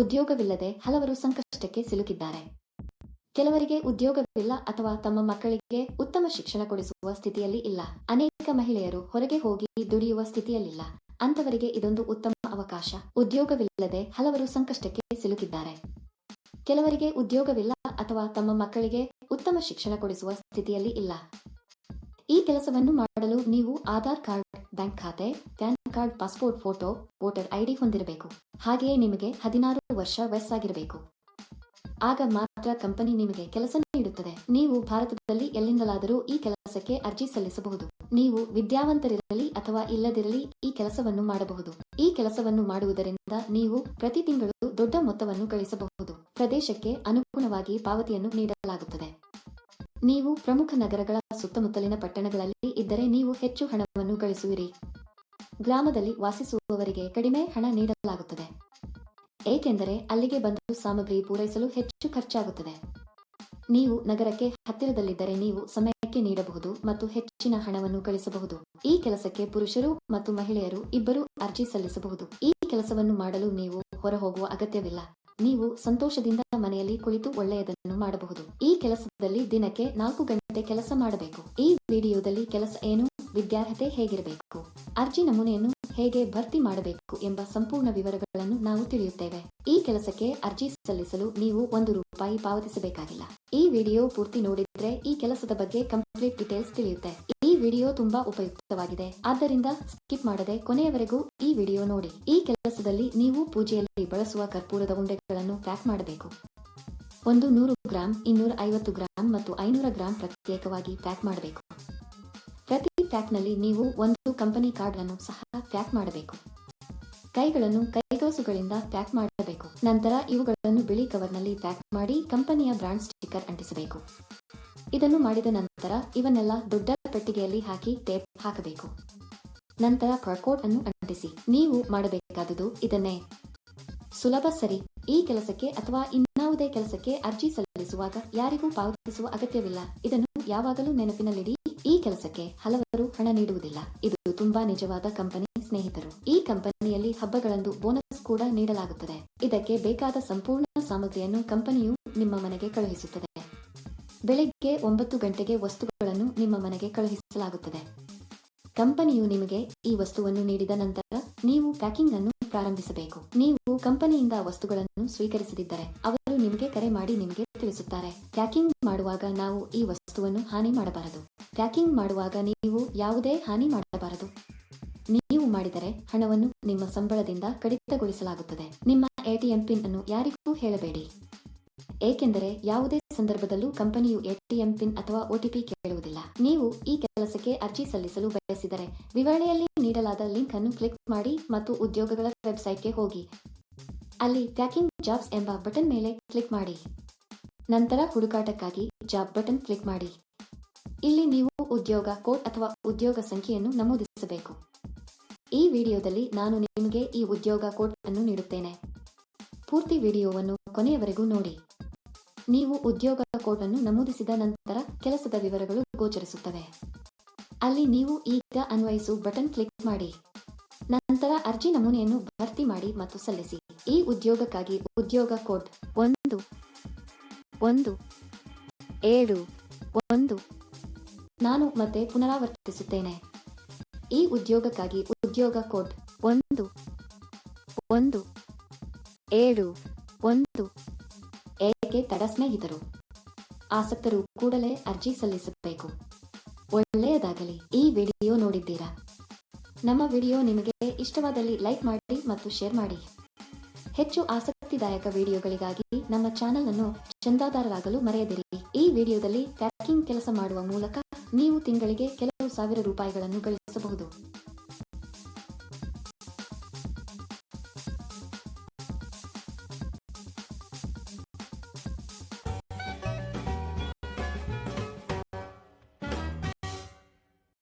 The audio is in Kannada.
ಉದ್ಯೋಗವಿಲ್ಲದೆ ಹಲವರು ಸಂಕಷ್ಟಕ್ಕೆ ಸಿಲುಕಿದ್ದಾರೆ. ಕೆಲವರಿಗೆ ಉದ್ಯೋಗವಿಲ್ಲ ಅಥವಾ ತಮ್ಮ ಮಕ್ಕಳಿಗೆ ಉತ್ತಮ ಶಿಕ್ಷಣ ಕೊಡಿಸುವ ಸ್ಥಿತಿಯಲ್ಲಿ ಇಲ್ಲ. ಅನೇಕ ಮಹಿಳೆಯರು ಹೊರಗೆ ಹೋಗಿ ದುಡಿಯುವ ಸ್ಥಿತಿಯಲ್ಲಿಲ್ಲ. ಅಂತವರಿಗೆ ಇದೊಂದು ಉತ್ತಮ ಅವಕಾಶ. ಉದ್ಯೋಗವಿಲ್ಲದೆ ಹಲವರು ಸಂಕಷ್ಟಕ್ಕೆ ಸಿಲುಕಿದ್ದಾರೆ. ಕೆಲವರಿಗೆ ಉದ್ಯೋಗವಿಲ್ಲ ಅಥವಾ ತಮ್ಮ ಮಕ್ಕಳಿಗೆ ಉತ್ತಮ ಶಿಕ್ಷಣ ಕೊಡಿಸುವ ಸ್ಥಿತಿಯಲ್ಲಿ ಇಲ್ಲ. ಈ ಕೆಲಸವನ್ನು ಮಾಡಲು ನೀವು ಆಧಾರ್ ಕಾರ್ಡ್ ಬ್ಯಾಂಕ್ ಖಾತೆ, pan card, passport, photo, voter ID ಹೊಂದಿರಬೇಕು. ಹಾಗೆಯೇ ನಿಮಗೆ ಹದಿನಾರು ವರ್ಷ ವಯಸ್ಸಾಗಿರಬೇಕು. ಆಗ ಮಾತ್ರ ಕಂಪನಿ ನಿಮಗೆ ಕೆಲಸ ನೀಡುತ್ತದೆ. ನೀವು ಭಾರತದಲ್ಲಿ ಎಲ್ಲಿಂದಲಾದರೂ ಈ ಕೆಲಸಕ್ಕೆ ಅರ್ಜಿ ಸಲ್ಲಿಸಬಹುದು. ನೀವು ವಿದ್ಯಾವಂತರಿರಲಿ ಅಥವಾ ಇಲ್ಲದಿರಲಿ ಈ ಕೆಲಸವನ್ನು ಮಾಡಬಹುದು. ಈ ಕೆಲಸವನ್ನು ಮಾಡುವುದರಿಂದ ನೀವು ಪ್ರತಿ ತಿಂಗಳು ದೊಡ್ಡ ಮೊತ್ತವನ್ನು ಗಳಿಸಬಹುದು ಪ್ರದೇಶಕ್ಕೆ ಅನುಗುಣವಾಗಿ ಪಾವತಿಯನ್ನು ನೀಡಲಾಗುತ್ತದೆ. ನೀವು ಪ್ರಮುಖ ನಗರಗಳ ಸುತ್ತಮುತ್ತಲಿನ ಪಟ್ಟಣಗಳಲ್ಲಿ ಇದ್ದರೆ ನೀವು ಹೆಚ್ಚು ಹಣವನ್ನು ಗಳಿಸುವಿರಿ ಗ್ರಾಮದಲ್ಲಿ ವಾಸಿಸುವವರಿಗೆ ಕಡಿಮೆ ಹಣ ನೀಡಲಾಗುತ್ತದೆ. ಏಕೆಂದರೆ ಅಲ್ಲಿಗೆ ಬಂದು ಸಾಮಗ್ರಿ ಪೂರೈಸಲು ಹೆಚ್ಚು ಖರ್ಚಾಗುತ್ತದೆ. ನೀವು ನಗರಕ್ಕೆ ಹತ್ತಿರದಲ್ಲಿದ್ದರೆ ನೀವು ಸಮಯಕ್ಕೆ ನೀಡಬಹುದು ಮತ್ತು ಹೆಚ್ಚಿನ ಹಣವನ್ನು ಗಳಿಸಬಹುದು ಈ ಕೆಲಸಕ್ಕೆ ಪುರುಷರು ಮತ್ತು ಮಹಿಳೆಯರು ಇಬ್ಬರು ಅರ್ಜಿ ಸಲ್ಲಿಸಬಹುದು. ಈ ಕೆಲಸವನ್ನು ಮಾಡಲು ನೀವು ಹೊರಹೋಗುವ ಅಗತ್ಯವಿಲ್ಲ. ನೀವು ಸಂತೋಷದಿಂದ ಮನೆಯಲ್ಲಿ ಕುಳಿತು ಒಳ್ಳೆಯದನ್ನು ಮಾಡಬಹುದು. ಈ ಕೆಲಸದಲ್ಲಿ ದಿನಕ್ಕೆ ನಾಲ್ಕು ಗಂಟೆ ಕೆಲಸ ಮಾಡಬೇಕು. ಈ ವಿಡಿಯೋದಲ್ಲಿ ಕೆಲಸ ಏನು, ವಿದ್ಯಾರ್ಹತೆ ಹೇಗಿರಬೇಕು, ಅರ್ಜಿ ನಮೂನೆಯನ್ನು ಹೇಗೆ ಭರ್ತಿ ಮಾಡಬೇಕು ಎಂಬ ಸಂಪೂರ್ಣ ವಿವರಗಳನ್ನು ನಾವು ತಿಳಿಯುತ್ತೇವೆ. ಈ ಕೆಲಸಕ್ಕೆ ಅರ್ಜಿ ಸಲ್ಲಿಸಲು ನೀವು ಒಂದು ರೂಪಾಯಿ ಪಾವತಿಸಬೇಕಾಗಿಲ್ಲ. ಈ ವಿಡಿಯೋ ಪೂರ್ತಿ ನೋಡಿದ್ರೆ ಈ ಕೆಲಸದ ಬಗ್ಗೆ ಕಂಪ್ಲೀಟ್ ಡೀಟೇಲ್ಸ್ ತಿಳಿಯುತ್ತೆ. ಈ ವಿಡಿಯೋ ತುಂಬಾ ಉಪಯುಕ್ತವಾಗಿದೆ. ಆದ್ದರಿಂದ ಸ್ಕಿಪ್ ಮಾಡದೆ ಕೊನೆಯವರೆಗೂ ಈ ವಿಡಿಯೋ ನೋಡಿ. ಈ ಕೆಲಸದಲ್ಲಿ ನೀವು ಪೂಜೆಯಲ್ಲಿ ಬಳಸುವ ಕರ್ಪೂರದ ಉಂಡೆಗಳನ್ನು ಪ್ಯಾಕ್ ಮಾಡಬೇಕು. ಒಂದು ನೂರು ಗ್ರಾಂ, ಇನ್ನೂರ ಐವತ್ತು ಗ್ರಾಂ ಮತ್ತು ಐನೂರ ಗ್ರಾಂ ಪ್ರತ್ಯೇಕವಾಗಿ ಪ್ಯಾಕ್ ಮಾಡಬೇಕು. ಪ್ರತಿ ಪ್ಯಾಕ್ನಲ್ಲಿ ನೀವು ಒಂದು ಕಂಪನಿ ಕಾರ್ಡ್ ಅನ್ನು ಸಹ ಪ್ಯಾಕ್ ಮಾಡಬೇಕು. ಕೈಗಳನ್ನು ಕೈಗೋಸುಗಳಿಂದ ಪ್ಯಾಕ್ ಮಾಡಬೇಕು. ನಂತರ ಇವುಗಳನ್ನು ಬಿಳಿ ಕವರ್ನಲ್ಲಿ ಪ್ಯಾಕ್ ಮಾಡಿ ಕಂಪನಿಯ ಬ್ರಾಂಡ್ ಸ್ಟಿಕ್ಕರ್ ಅಂಟಿಸಬೇಕು. ಇದನ್ನು ಮಾಡಿದ ನಂತರ ಇವನ್ನೆಲ್ಲ ದೊಡ್ಡ ಪೆಟ್ಟಿಗೆಯಲ್ಲಿ ಹಾಕಿ ಟೇಪ್ ಹಾಕಬೇಕು. ನಂತರ ಕರ್ಕೋಟ್ ಅನ್ನು ಅಂಟಿಸಿ. ನೀವು ಮಾಡಬೇಕಾದುದು ಇದನ್ನೇ. ಸುಲಭ ಸರಿ. ಈ ಕೆಲಸಕ್ಕೆ ಅಥವಾ ಇನ್ನಾವುದೇ ಕೆಲಸಕ್ಕೆ ಅರ್ಜಿ ಸಲ್ಲಿಸುವಾಗ ಯಾರಿಗೂ ಪಾವತಿಸುವ ಅಗತ್ಯವಿಲ್ಲ. ಇದನ್ನು ಯಾವಾಗಲೂ ನೆನಪಿನಲ್ಲಿಡಿ, ಈ ಕೆಲಸಕ್ಕೆ ಹಲವರು ಹಣ ನೀಡುವುದಿಲ್ಲ. ಇದು ತುಂಬಾ ನಿಜವಾದ ಕಂಪನಿ ಸ್ನೇಹಿತರು. ಈ ಕಂಪನಿಯಲ್ಲಿ ಹಬ್ಬಗಳಂದು ಬೋನಸ್ ಕೂಡ ನೀಡಲಾಗುತ್ತದೆ. ಇದಕ್ಕೆ ಬೇಕಾದ ಸಂಪೂರ್ಣ ಸಾಮಗ್ರಿಯನ್ನು ಕಂಪನಿಯು ನಿಮ್ಮ ಮನೆಗೆ ಕಳುಹಿಸುತ್ತದೆ. ಬೆಳಿಗ್ಗೆ ಒಂಬತ್ತು ಗಂಟೆಗೆ ವಸ್ತುಗಳನ್ನು ನಿಮ್ಮ ಮನೆಗೆ ಕಳುಹಿಸಲಾಗುತ್ತದೆ. ಕಂಪನಿಯು ನಿಮಗೆ ಈ ವಸ್ತುವನ್ನು ನೀಡಿದ ನಂತರ ನೀವು ಪ್ಯಾಕಿಂಗ್ ಅನ್ನು ಪ್ರಾರಂಭಿಸಬೇಕು. ನೀವು ಕಂಪನಿಯಿಂದ ವಸ್ತುಗಳನ್ನು ಸ್ವೀಕರಿಸದಿದ್ದರೆ ಅವರು ನಿಮಗೆ ಕರೆ ಮಾಡಿ ನಿಮಗೆ ತಿಳಿಸುತ್ತಾರೆ. ಪ್ಯಾಕಿಂಗ್ ಮಾಡುವಾಗ ನಾವು ಈ ವಸ್ತುವನ್ನು ಹಾನಿ ಮಾಡಬಾರದು. ಪ್ಯಾಕಿಂಗ್ ಮಾಡುವಾಗ ನೀವು ಯಾವುದೇ ಹಾನಿ ಮಾಡಬಾರದು. ನೀವು ಮಾಡಿದರೆ ಹಣವನ್ನು ನಿಮ್ಮ ಸಂಬಳದಿಂದ ಕಡಿತಗೊಳಿಸಲಾಗುತ್ತದೆ. ನಿಮ್ಮ ಎಟಿಎಂ ಪಿನ್ ಅನ್ನು ಯಾರಿಗೂ ಹೇಳಬೇಡಿ. ಏಕೆಂದರೆ ಯಾವುದೇ ಸಂದರ್ಭದಲ್ಲೂ ಕಂಪನಿಯು ಎಟಿಎಂ ಪಿನ್ ಅಥವಾ ಒಟಿಪಿ ಕೇಳುವುದಿಲ್ಲ. ನೀವು ಈ ಕೆಲಸಕ್ಕೆ ಅರ್ಜಿ ಸಲ್ಲಿಸಲು ಬಯಸಿದರೆ ವಿವರಣೆಯಲ್ಲಿ ನೀಡಲಾದ ಲಿಂಕ್ ಅನ್ನು ಕ್ಲಿಕ್ ಮಾಡಿ ಮತ್ತು ಉದ್ಯೋಗಗಳ ವೆಬ್ಸೈಟ್ಗೆ ಹೋಗಿ. ಅಲ್ಲಿ ಪ್ಯಾಕಿಂಗ್ ಜಾಬ್ಸ್ ಎಂಬ ಬಟನ್ ಮೇಲೆ ಕ್ಲಿಕ್ ಮಾಡಿ. ನಂತರ ಹುಡುಕಾಟಕ್ಕಾಗಿ ಜಾಬ್ ಬಟನ್ ಕ್ಲಿಕ್ ಮಾಡಿ. ಇಲ್ಲಿ ನೀವು ಉದ್ಯೋಗ ಕೋಡ್ ಅಥವಾ ಉದ್ಯೋಗ ಸಂಖ್ಯೆಯನ್ನು ನಮೂದಿಸಬೇಕು. ಈ ವಿಡಿಯೋದಲ್ಲಿ ನಾನು ನಿಮಗೆ ಈ ಉದ್ಯೋಗ ಕೋಡ್ ಅನ್ನು ನೀಡುತ್ತೇನೆ. ಪೂರ್ತಿ ವಿಡಿಯೋವನ್ನು ಕೊನೆಯವರೆಗೂ ನೋಡಿ. ನೀವು ಉದ್ಯೋಗ ಕೋಡ್ ಅನ್ನು ನಮೂದಿಸಿದ ನಂತರ ಕೆಲಸದ ವಿವರಗಳು ಗೋಚರಿಸುತ್ತವೆ. ಅಲ್ಲಿ ನೀವು ಈಗ ಅನ್ವಯಿಸು ಬಟನ್ ಕ್ಲಿಕ್ ಮಾಡಿ. ನಂತರ ಅರ್ಜಿ ನಮೂನೆಯನ್ನು ಭರ್ತಿ ಮಾಡಿ ಮತ್ತು ಸಲ್ಲಿಸಿ. ಈ ಉದ್ಯೋಗಕ್ಕಾಗಿ ಉದ್ಯೋಗ ಕೋಡ್ ಒಂದು ಒಂದು, ಏಳು, ಒಂದು. ನಾನು ಮತ್ತೆ ಪುನರಾವರ್ತಿಸುತ್ತೇನೆ. ಈ ಉದ್ಯೋಗಕ್ಕಾಗಿ ಉದ್ಯೋಗ ಕೋಡ್ ಒಂದು ಒಂದು, ಏಳು, ಒಂದು. ಏಕೆ ತಡ ಸ್ನೇಹಿತರು? ಆಸಕ್ತರು ಕೂಡಲೇ ಅರ್ಜಿ ಸಲ್ಲಿಸಬೇಕು. ಒಳ್ಳೆಯದಾಗಲಿ. ಈ ವಿಡಿಯೋ ನೋಡಿದ್ದೀರಾ? ನಮ್ಮ ವಿಡಿಯೋ ನಿಮಗೆ ಇಷ್ಟವಾದಲ್ಲಿ ಲೈಕ್ ಮಾಡಿ ಮತ್ತು ಶೇರ್ ಮಾಡಿ. ಹೆಚ್ಚು ಆಸಕ್ತಿದಾಯಕ ವಿಡಿಯೋಗಳಿಗಾಗಿ ನಮ್ಮ ಚಾನೆಲ್ ಅನ್ನು ಚಂದಾದಾರರಾಗಲು ಮರೆಯದಿರಿ. ಈ ವಿಡಿಯೋದಲ್ಲಿ ಪ್ಯಾಕಿಂಗ್ ಕೆಲಸ ಮಾಡುವ ಮೂಲಕ ನೀವು ತಿಂಗಳಿಗೆ ಕೆಲವು ಸಾವಿರ ರೂಪಾಯಿಗಳನ್ನು ಗಳಿಸಬಹುದು.